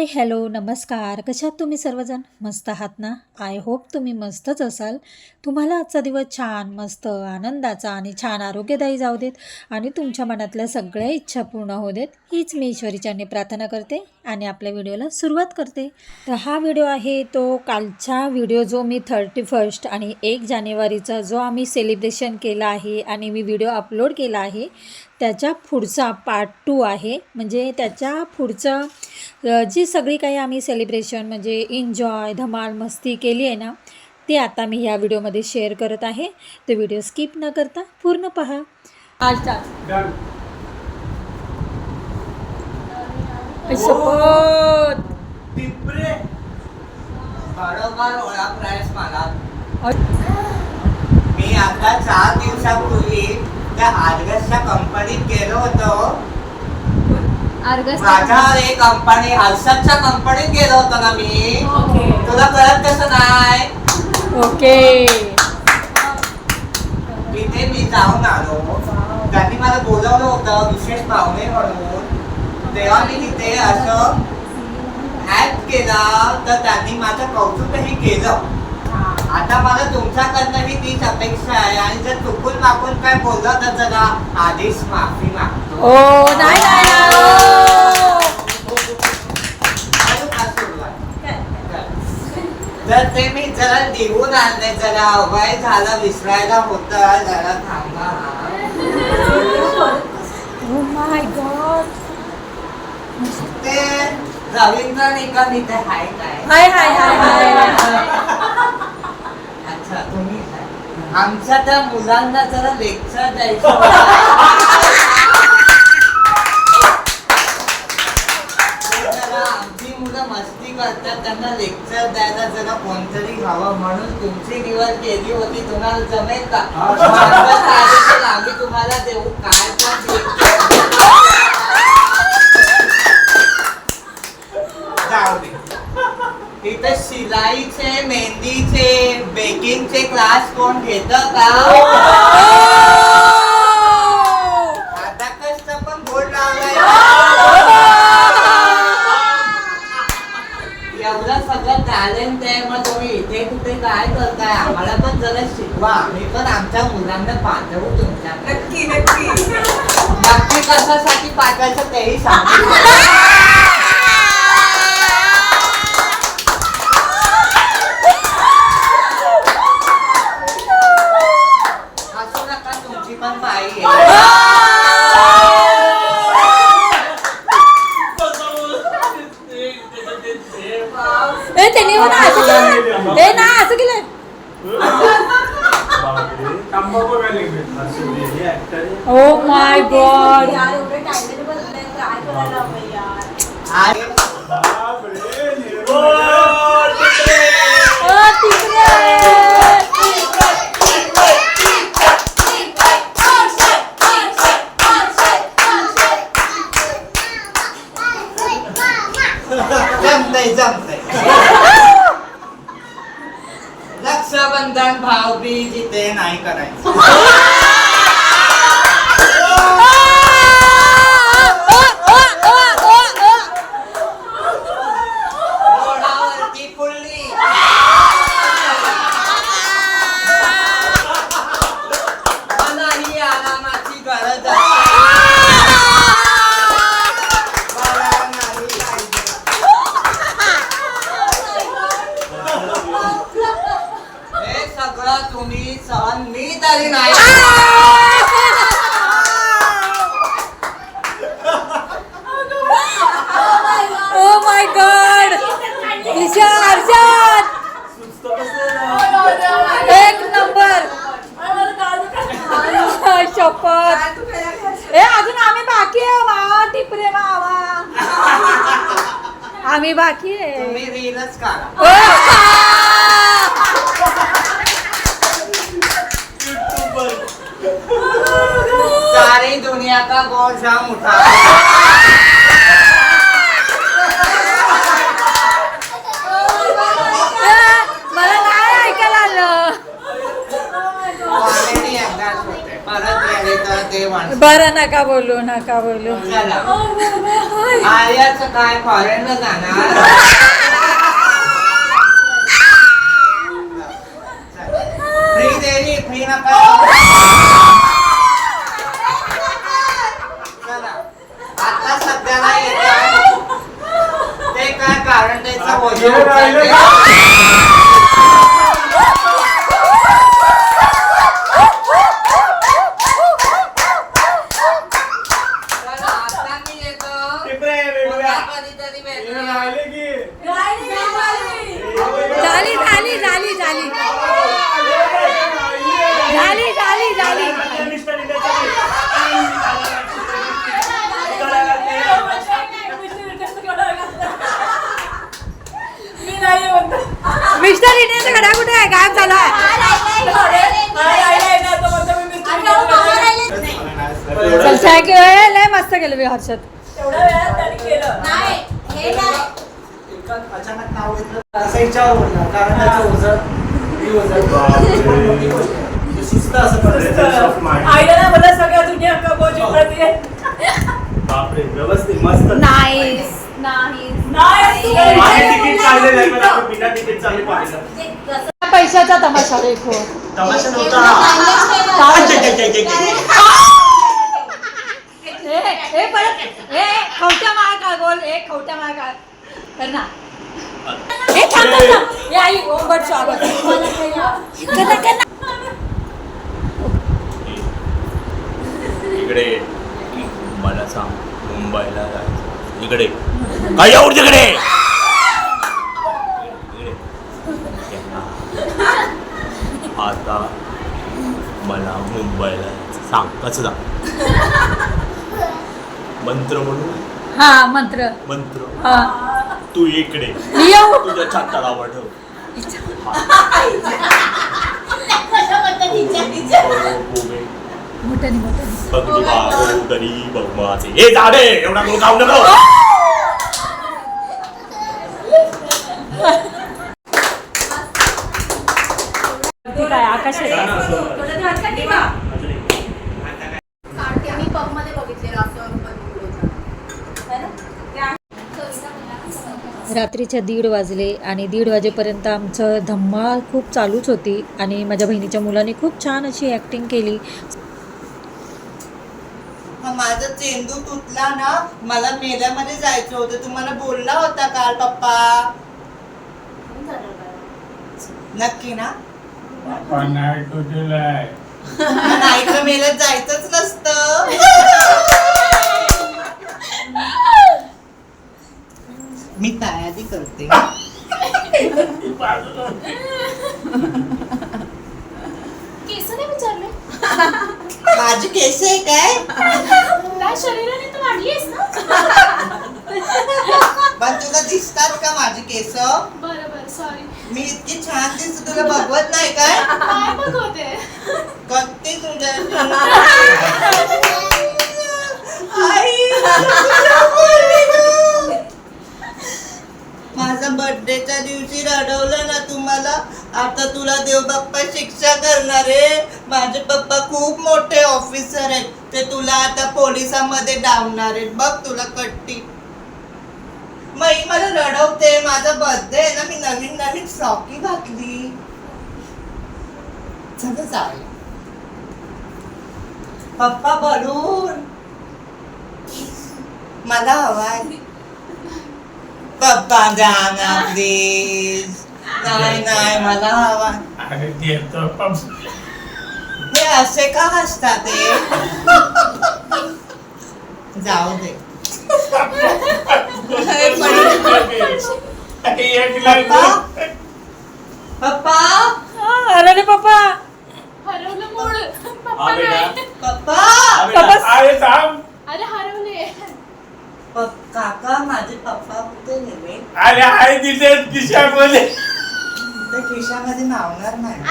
Hi hello नमस्कार. कशात तुम्ही सर्वजण? मस्त आहात ना? आय होप तुम्ही मस्तच असाल. तुम्हाला आजचा दिवस छान मस्त आनंदाचा आणि छान आरोग्यदायी जाऊ देत आणि तुमच्या मनातल्या सगळ्या इच्छा पूर्ण होऊ देत हीच मी ईश्वरीच्याने प्रार्थना करते आणि आपल्या व्हिडिओला सुरुवात करते. तर हा व्हिडिओ आहे तो कालचा व्हिडिओ जो मी थर्टी फर्स्ट आणि एक जानेवारीचा जो आम्ही सेलिब्रेशन केला आहे आणि मी व्हिडिओ अपलोड केला आहे त्याच्या पुढचा पार्ट टू आहे. म्हणजे त्याच्या पुढचं जी सगळी काही आम्ही सेलिब्रेशन म्हणजे एन्जॉय धमाल मस्ती केली आहे ना ते आता मी ह्या व्हिडिओमध्ये शेअर करत आहे. तो व्हिडिओ स्किप न करता पूर्ण पहा. शपथ. मी आता चार दिवसापूर्वी त्या आर्गसच्या कंपनीत गेलो होतो. माझ्या एक कंपनी हर्षदच्या कंपनीत गेलो होतो ना मी. तुला कळत कसं नाही ओके तिथे मी जाऊन आलो. त्यांनी मला बोलवलं होतं विशेष पाहुणे म्हणून. तेव्हा मी तिथे असं ऍक्ट केला तर त्यांनी माझं कौतुकही केलं. आता मला तुमच्याकडनं ही तीच अपेक्षा आहे आणि जर चुकून माकून काय बोललं तर जरा आधीच माफी मागतो ओ नाही? तर ते मी जरा लिहून आणले जरा अवय झालं विसरायला होतं जरा थांबा Oh my God. ते रवींद्र निकम इथे हाय काय हाय हाय हाय हाय? आमच्या त्या मुलांना जरा लेक्चर द्यायचं करतात त्यांना लेक्चर द्यायला जरा कोणतरी हवं म्हणून तुमची निवड केली होती. तुम्हाला जमेल का? आम्ही तुम्हाला देऊ. काय पण देऊ. जाऊ दे इथे शिलाईचे मेहंदीचे बेकिंगचे क्लास कोण घेत का? आता कसं पण बोर्ड लावलाय एवढं सगळं टॅलेंट आहे मग तुम्ही इथे कुठे काय करताय? आम्हाला पण जरा शिकवा. आम्ही पण आमच्या मुलांना पाठवू तुमच्या नक्की नक्की. नक्की कशासाठी पाठवायचं तेही सांगू असू नका तुमची पण पायी आहे ए त्यांनी म्हणा असं केलं ए ना असं केलं ओ माय गॉड यार एवढे टॅलेंट बसले काय करायला हवं यार आणि जमतंय जमतंय रक्षाबंधन भाऊबीज इथे नाही करायचं रोडावरती पुल्ली मला ही आरामाची गरज आहे मला नाही पाहिजे. हे सगळं तुम्ही सहन मी तरी नाही. Oh my God Isha Harshad एक नंबर शपथ. ए अजून आम्ही बाकी आहे मावा टिपरे मावा आम्ही बाकी आहे. तुम्ही रीलच काढा. ओ! सारी दुनिया का बोझा उठा। ए, मला नाही ऐकायला आलं. Already एकदाच होते. परत परत गेले तर ते माणसं बरं नका बोलू नका बोलू. चला. आर्याचं काय फॉरेनला जाणार? फ्री देवी फ्री नका चला येत ते काय कारण त्याचं ओझं उचलते. चला, आता मी येतो पुन्हा कधीतरी भेटूया. झाली झाली झाली झाली झाली झाली झाली मी नाही म्हणतो मिस्टर इनेचा घडा कुठे आहे? गायब झाला चल थँक्यू लय मस्त केलं हर्षद. मी ओझं सुस्त पैशाचा तमाशा देखो हा. खवट्या माळ का गोल ए खवट्या माळ का थांब. ए आई ओंबट स्वागत. इकडे मला सांग मुंबईला जायचं. इकडे काय एवढं तिकडे. आता मला मुंबईला सांग कसं सांग? मंत्र म्हणून हा मंत्र. मंत्र? हा. तू इकडे. येऊ तुझ्या छाताला वाढव. मोठ्याने मोठ्याने. भगनी बाबू तरी बहुमाचे हे झाडे एवढा गोळ खाऊ नको. ठीक आहे आकाश आहे. मी पबमध्ये बघितलेलं असं रात्रीच्या दीड वाजले आणि दीड वाजेपर्यंत आमचं धम्माल खूप चालूच होती आणि माझ्या बहिणीच्या मुलाने खूप छान अशी ॲक्टिंग केली. हा, माझा चेंडू तुटला ना मला मेल्यामध्ये जायचं होतं. तुम्हाला बोलला होता काल पप्पा. नक्की ना? नाही तुझेलाय नाही तर मेल्यात जायचंच नसतं. मी तयारी करते. केस नाही विचारले. माझी केस आहे काय? काय शरीराने तर वाढलीस ना? पण तुला दिसतात का माझी केस? बरं बरं सॉरी मी इतकी छान दिसते तुला बघवत नाही काय? काय बघवते? कत्ती तुझ्या आई माझा बर्थडेच्या दिवशी रडवलं ना तुम्हाला. आता तुला देव बाप्पा शिक्षा करणार आहे. माझे पप्पा खूप मोठे ऑफिसर आहेत. ते तुला आता पोलिसांमध्ये डावणार आहेत. बघ तुला कट्टी. मग मला रडवते. माझा बर्थडे आहे ना. मी नवीन नवीन फ्रॉकी घातली. पप्पा बलून. मला हवाय. पप्पा द्या ना प्लीज नाही नाही मला हवा. अरे देतो पण हे असे का हसतात ते? जाऊ दे. हे एक पप्पा? पप्पा? अरे रे पप्पा. हरवलं मूळ. पप्पा बेटा नाही. पप्पा? हा बेटा. अरे थांब अरे हरवले. पप- काका माझे पप्पा कुठे गेले अरे आहे तिथे खिशामध्ये ते खिशामध्ये मावणार नाही.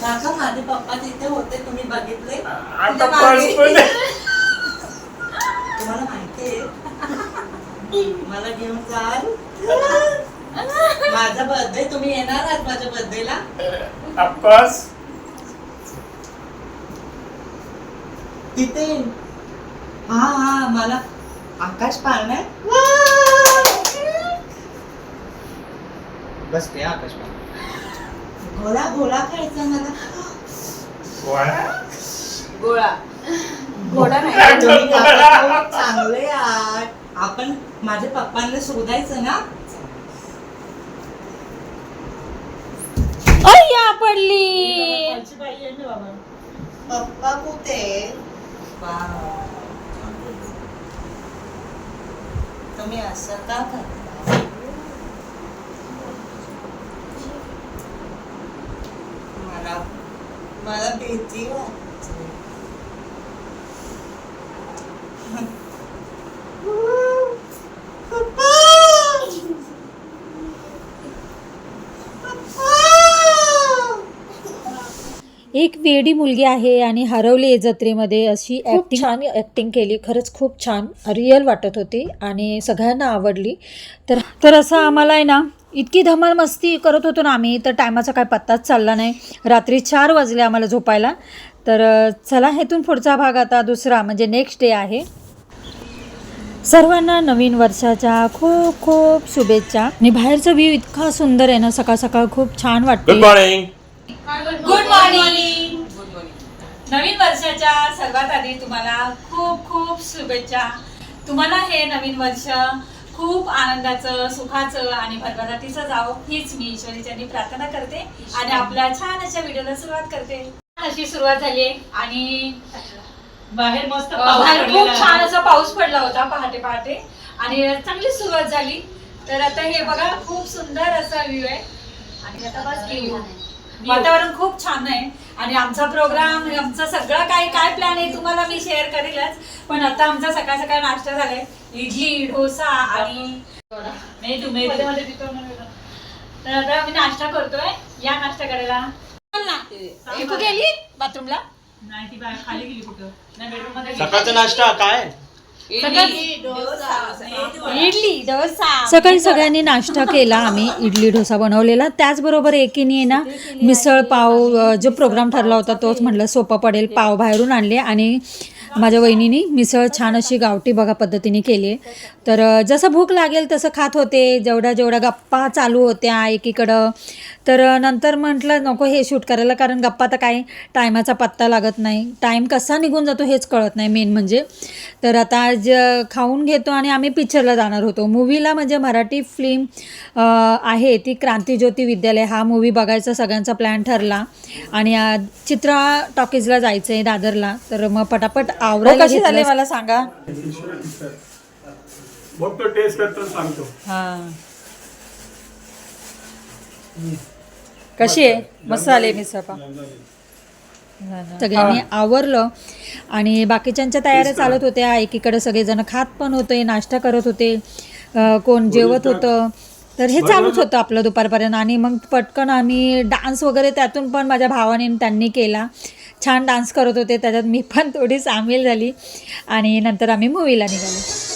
काका माझे पप्पा तिथे होते तुम्ही बघितले? म्हणजे तुम्हाला माहितीये मला घेऊन जाल माझा बर्थडे तुम्ही येणार आहात माझ्या बर्थडेला ऑफकोर्स तिथे. हा हा मला आकाश पाळणार. बस ते आकाश पाळणार घोडा घोडा खायचा मला गोळा? घोडा नाही. तुम्ही काका खूप चांगले आहात आपण माझ्या पप्पांना शोधायचं ना? अय्या पडली. पप्पा कुठे? तुम्ही असं का करता मला मला भीती एक वेडी मुलगी आहे आणि हरवली आहे जत्रेमध्ये अशी ॲक्टिंग छान. ॲक्टिंग केली. खरंच खूप छान. रिअल वाटत होती आणि सगळ्यांना आवडली. तर तर असं आम्हाला आहे ना इतकी धमाल मस्ती करत होतो ना आम्ही तर टायमाचा काय पत्ताच चालला नाही. रात्री चार वाजले आम्हाला झोपायला. तर चला हेतून पुढचा भाग आता दुसरा म्हणजे नेक्स्ट डे आहे. सर्वांना नवीन वर्षाच्या खूप खूप शुभेच्छा. आणि बाहेरचा व्ह्यू इतका सुंदर आहे ना सकाळ सकाळ खूप छान वाटते गुड मॉर्निंग गुड मॉर्निंग नवीन वर्षाच्या सर्वात आधी तुम्हाला खूप खूप शुभेच्छा. तुम्हाला हे नवीन वर्ष खूप आनंदाचं सुखाचं आणि भरभराटीचं जावं हीच मी ईश्वरीच्यांनी प्रार्थना करते आणि आपल्या छान अशा व्हिडिओला सुरुवात करते. छान अशी सुरुवात झाली आणि बाहेर मस्त बाहेर खूप छान असा पाऊस पडला होता पहाटे पहाटे. आणि चांगली सुरुवात झाली. तर आता हे बघा खूप सुंदर असा व्ह्यू आहे. आणि आता बस. वातावरण खूप छान आहे. आणि आमचा प्रोग्राम आमचा सगळं काय काय प्लॅन आहे तुम्हाला मी शेअर करेलच. पण आता आमचा सकाळ सकाळ नाश्ता झालाय. इडली डोसा आणि मेदू मेदू तर आता आम्ही नाश्ता करतोय या नाश्ता करायला गेली बाथरूमला नाही ती बाहेर खाली गेली कुठं नाही बेडरूममध्ये सकाळचा नाश्ता काय इडली डोसा सकाळी सगळ्यांनी नाश्ता केला आम्ही इडली डोसा बनवलेला त्याचबरोबर एकीने आहे ना मिसळ पाव जो प्रोग्राम ठरला होता तोच म्हटलं सोपा पडेल पाव बाहेरून आणले आणि माझ्या वहिनीनी मिसळ छान अशी गावठी बघा पद्धतीने केली आहे. तर जसं भूक लागेल तसं खात होते. जेवढ्या जेवढ्या गप्पा चालू होत्या एकीकडं. तर नंतर म्हटलं नको हे शूट करायला कारण गप्पा तर काय टायमाचा पत्ता लागत नाही. टाईम कसा निघून जातो हेच कळत नाही मेन म्हणजे. तर आता आज खाऊन घेतो आणि आम्ही पिक्चरला जाणार होतो. मूवीला म्हणजे मराठी फिल्म आहे ती क्रांतीज्योती विद्यालय. हा मूवी बघायचा सगळ्यांचा प्लॅन ठरला. आणि चित्रा टॉकीजला जायचं आहे दादरला. तर मग पटापट आवरायला कशी झाले मला सांगा. बघतो टेस्ट करतो सांगतो. हां. कशी आहे? मस्त आले मिसळ पाव. सगळ्यांनी आवरलं आणि बाकीच्यांच्या तयाऱ्या चालत होत्या. एकीकडे सगळेजण खात पण होते नाश्ता करत होते. अं, कोण जेवत होतं. तर हे चालूच होतं आपलं दुपारपर्यंत. आणि मग पटकन आम्ही डान्स वगैरे त्यातून पण माझ्या भावाने आणि त्यांनी केला. छान डान्स करत होते. त्याच्यात मी पण थोडी सामील झाली. आणि नंतर आम्ही मूवीला निघालो.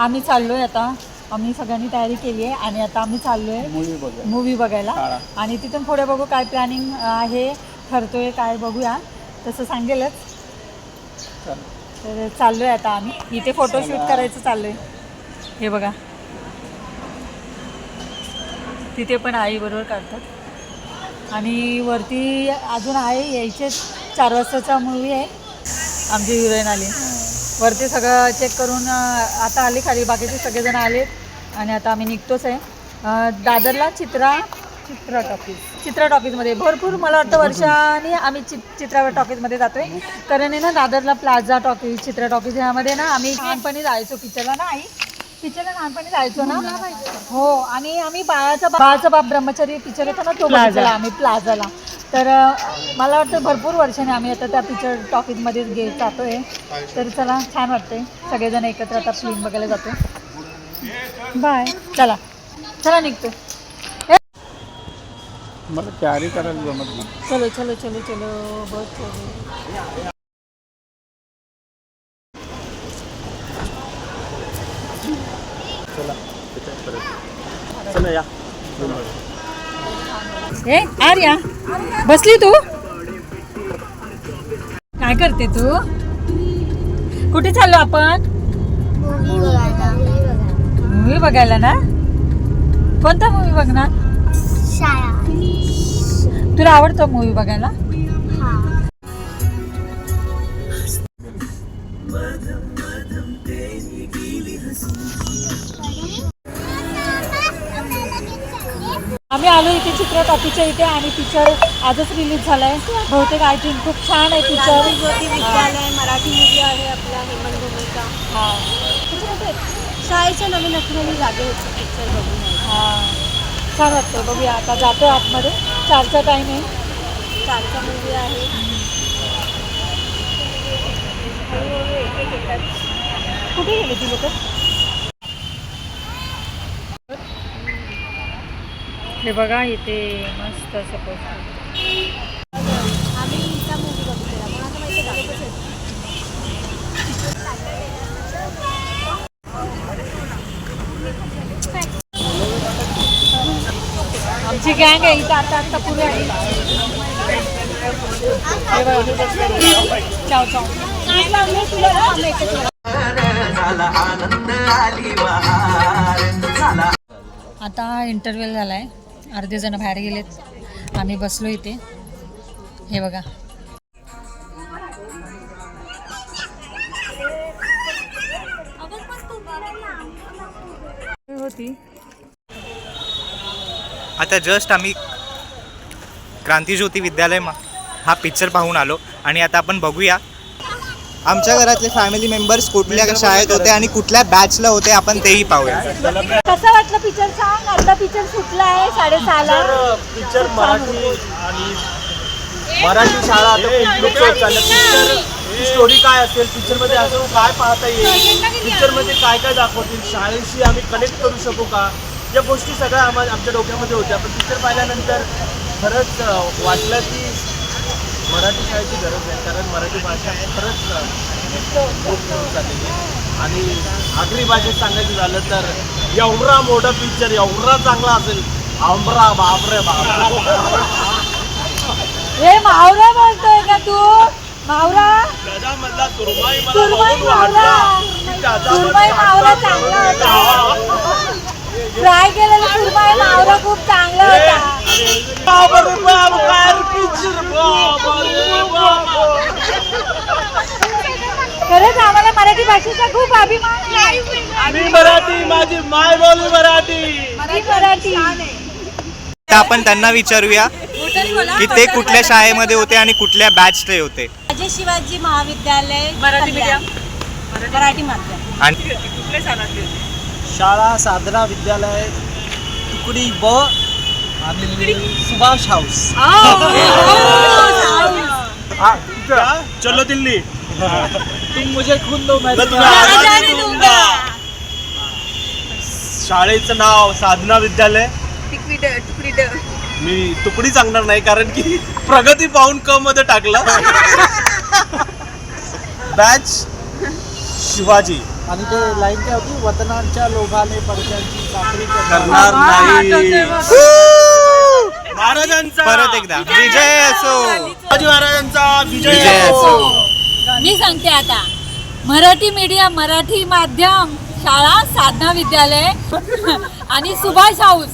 आम्ही चाललोय आता. आम्ही सगळ्यांनी तयारी केली आहे आणि आता आम्ही चाललोय मूवी बघा मूवी बघायला. आणि तिथून पुढे बघू काय प्लॅनिंग आहे ठरतोय काय बघूया. तसं सांगेलच. तर चाललोय आता आम्ही. इथे फोटोशूट करायचं चाललोय. हे बघा. तिथे पण आई बरोबर काढतात. आणि वरती अजून आहे यायचे चार वाजताचा मूवी आहे. आमची हिरोईन आली. वरती सगळं चेक करून आता आली खाली बाकीचे सगळेजण आलेत आणि आता आम्ही निघतोच आहे. दादरला चित्रा चित्रा टॉकीज. चित्रा टॉकीजमध्ये. भरपूर मला वाटतं वर्षाने आम्ही चि चित्रा टॉकीजमध्ये जातोय. कारण आहे ना दादरला प्लाझा टॉकीज चित्रा टॉकीज ह्यामध्ये ना आम्ही लहानपणी जायचो पिक्चरला ना आई. पिक्चरला लहानपणी जायचो ना? हो आणि आम्ही बाळाचा बाळाचा बाप ब्रह्मचारी पिक्चर होता ना तो बघितला आम्ही प्लाझाला तर मला वाटतं भरपूर वर्षाने आम्ही आता त्या पिक्चर टॉकीजमध्येच गे जातोय. तर चला छान वाटतंय. सगळेजण एकत्र आता फिल्म बघायला जातो बाय चला. चला निघतो. मला कॅरी करायला जमत नाही. चलो चलो चलो चलो बस चलो. चला या ए आर्या बसली तू? काय करते तू? कुठे चाललो आपण? मूवी बघायला ना? कोणता मूवी बघणार? तुला आवडतो मूवी बघायला? आम्ही आलो इथे चित्रकापीच्या इथे आणि पिक्चर आजच रिलीज झालाय. बहुतेक आय थिंक खूप छान आहे पिक्चर विद्यालय मराठी मूवी आहे आपला हेमंत भूमिका हा. शाळेच्या नवीन आठवणी जागे होते पिक्चर बघून. हा. छान वाटतं बघूया. आता जातो आतमध्ये. चारचा टाईम आहे. चारचा मूवी आहे. कुठे गेले ती लोक? हे बघा इथे मस्त असं? आमची गँग आहे इथं आता आता पुढे आता इंटरव्ह्यू झालाय. अर्धे जण बाहेर गेलेत. आम्ही बसलो इथे. हे बघा. होती. आता जस्ट आम्ही क्रांतिज्योती विद्यालय मा- हा पिक्चर पाहून आलो. आणि आता आपण बघूया आमच्या घरातले फॅमिली मेंबर्स कुठल्या शाळेत होते आणि कुठल्या बॅचला होते आपण तेही पाहूया. कसं वाटलं पिक्चर सांग? आपला पिक्चर सुटला आहे साडेसहाला. पिक्चर मराठी आणि मराठी शाळा आता स्टोरी काय असेल पिक्चरमध्ये असं काय पाहता येईल? पिक्चरमध्ये काय काय दाखवतील? शाळेशी आम्ही कनेक्ट करू शकू का? या गोष्टी सगळ्या आम्हा आमच्या डोक्यामध्ये होत्या. पण पिक्चर पाहिल्यानंतर खरंच वाटलं की मराठी शाळेची गरज आहे कारण मराठी भाषा खरंच खूप चाललेली आहे. आणि आगरी भाषेत सांगायचं झालं तर एवढा मोठा पिक्चर एवढा चांगला असेल आंबरा बापरे बापरे हे मावरा बोलतोय का तू? मावरा? सुरमाई मला सुरमई मावरा. चांगला होता. फ्राय केलेला सुरमई मावरा खूप चांगला होता. खरंच आम्हाला मराठी भाषेचा खूप अभिमान आहे. मी मराठी माझी माय बोली मराठी. मराठी आपण त्यांना विचारूया की ते कुठल्या शाळेमध्ये होते आणि कुठल्या बॅचले होते. राजे शिवाजी महाविद्यालय मराठी कल्याण. मराठी माध्यम. आणि शाळा साधना विद्यालय तुकडी ब आणि सुभाष हाऊस. चलो दिल्ली. तुम मुझे खून दो मैं तुम्हें आजादी दूंगा. शाळेचं नाव साधना विद्यालय. मी तुकडी सांगणार नाही कारण की प्रगती पाहून क मध्ये टाकला. बॅच शिवाजी. आणि ते लाईन काय होती? वतनांच्या लोभाने पडद्यांची चाकरी करणार. नाही. महाराजांचा परत एकदा. विजय असो. शिवाजी महाराजांचा विजय विजय असो. असो. मी सांगते आता. मराठी मीडियम मराठी माध्यम शाळा साधना विद्यालय आणि सुभाष हाऊस.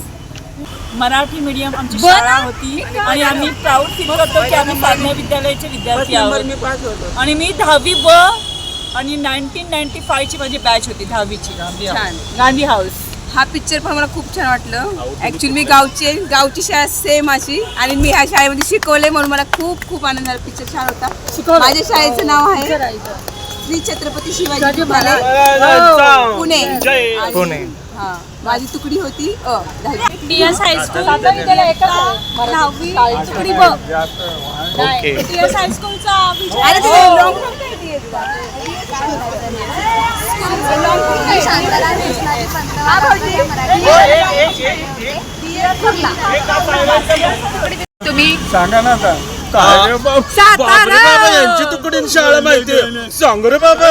मराठी मीडियम आमची बरं. शाळा होती आणि आम्ही प्राऊड फील करतो की आम्ही साधना विद्यालयाचे विद्यार्थी आहोत. आणि मी दहावी ब आणि नाईन्टीन नाईन्टी फायची माझी बॅच होती दहावीची. छान. गांधी हाऊस. हा पिक्चर पण मला खूप छान वाटलं. ऍक्च्युली मी गावची आहे. गावची शाळा सेम अशी. आणि मी ह्या शाळेमध्ये शिकवले म्हणून मला खूप खूप आनंद झाला. पिक्चर छान होता. माझ्या शाळेचं नाव आहे श्री छत्रपती शिवाजी पुणे. आणि- पुणे. हा माझी तुकडी होती. अ दहावी. हायस्कूल. दहावी. तुकडी ब ओके. हायस्कूलचा विजय अरे ते long नव्हतं का ते? भाऊजी. तुम्ही सांगा ना आता. बापरे बाबा यांची तुकडीन शाळा माहिती सांग रे बाबा.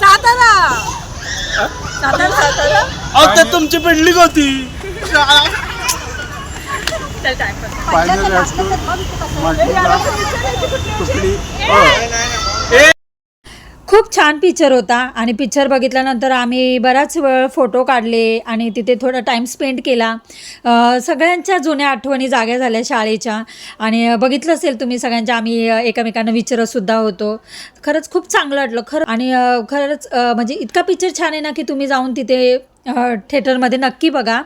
सातारा! तुमची बिल्डिंग होती. फायनल खूप छान पिक्चर होता आणि पिक्चर बघितल्यानंतर आम्ही बराच वेळ फोटो काढले आणि तिथे थोडा टाईम स्पेंड केला. सगळ्यांच्या जुन्या आठवणी जाग्या झाल्या शाळेच्या आणि बघितलं असेल तुम्ही सगळ्यांच्या आम्ही एकमेकांना विचारतसुद्धा होतो. खरंच खूप चांगलं वाटलं. खरं आणि खरंच म्हणजे इतका पिक्चर छान आहे ना की तुम्ही जाऊन तिथे थिएटरमध्ये नक्की बघा.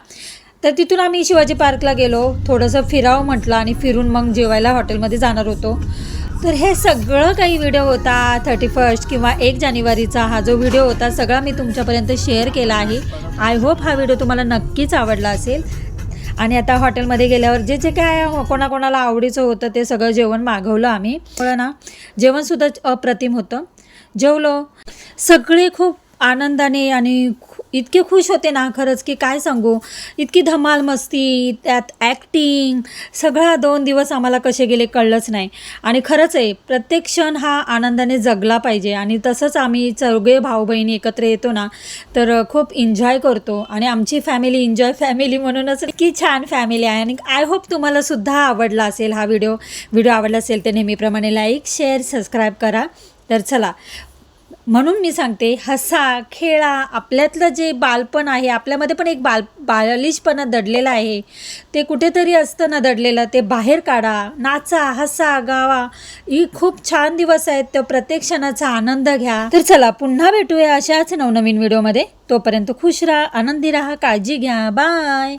तर तिथून आम्ही शिवाजी पार्कला गेलो. थोडंसं फिरावं म्हटलं आणि फिरून मग जेवायला हॉटेलमध्ये जाणार होतो. तर हे सगळं काही व्हिडिओ होता थर्टी फर्स्ट किंवा एक जानेवारीचा हा जो व्हिडिओ होता सगळा मी तुमच्यापर्यंत शेअर केला आहे. आय होप हा व्हिडिओ तुम्हाला नक्कीच आवडला असेल. आणि आता हॉटेलमध्ये गेल्यावर जे जे काय कोणाकोणाला आवडीचं होतं ते सगळं जेवण मागवलं आम्ही. पण ना? जेवणसुद्धा अप्रतिम होतं. जेवलो. सगळे खूप आनंदाने आणि इतके खुश होते ना खरंच की काय सांगू? इतकी धमाल मस्ती त्यात ॲक्टिंग सगळा दोन दिवस आम्हाला कसे गेले कळलंच नाही. आणि खरंच आहे प्रत्येक क्षण हा आनंदाने जगला पाहिजे आणि तसंच आम्ही चौघे भाऊ बहिणी एकत्र येतो ना तर खूप एन्जॉय करतो आणि आमची फॅमिली एन्जॉय फॅमिली म्हणूनच की छान फॅमिली आहे. आणि आय होप तुम्हाला सुद्धा आवडला असेल हा व्हिडिओ व्हिडिओ आवडला असेल तर नेहमीप्रमाणे लाईक शेअर सबस्क्राईब करा. तर चला म्हणून मी सांगते हसा खेळा आपल्यातलं जे बालपण आहे आपल्यामध्ये पण एक बाल बालिशपणा दडलेला आहे. ते कुठेतरी असतं ना दडलेलं ते बाहेर काढा नाचा हसा गावा. ही खूप छान दिवस आहेत तर प्रत्येक क्षणाचा आनंद घ्या. तर चला पुन्हा भेटूया अशाच नवनवीन व्हिडिओमध्ये. तोपर्यंत खुश राहा आनंदी राहा काळजी घ्या. बाय!